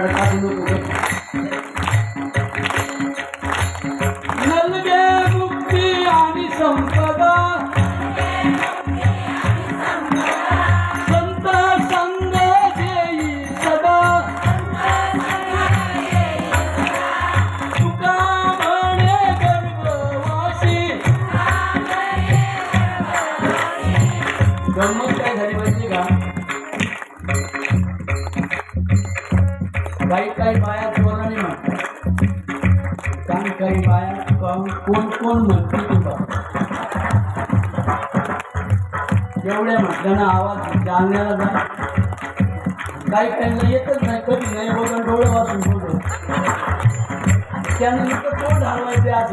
Lord. Hallelujah. काही काही बाया चोराने म्हणतात काही काही बाया पाहून कोण कोण म्हणते तुला एवढ्या म्हटल्यानं आवाज जाणण्याला जा. काही त्यांना येतच नाही कधी नाही बोलून डोळे वाचून बोलतो त्यानंतर तो हलवायचे आज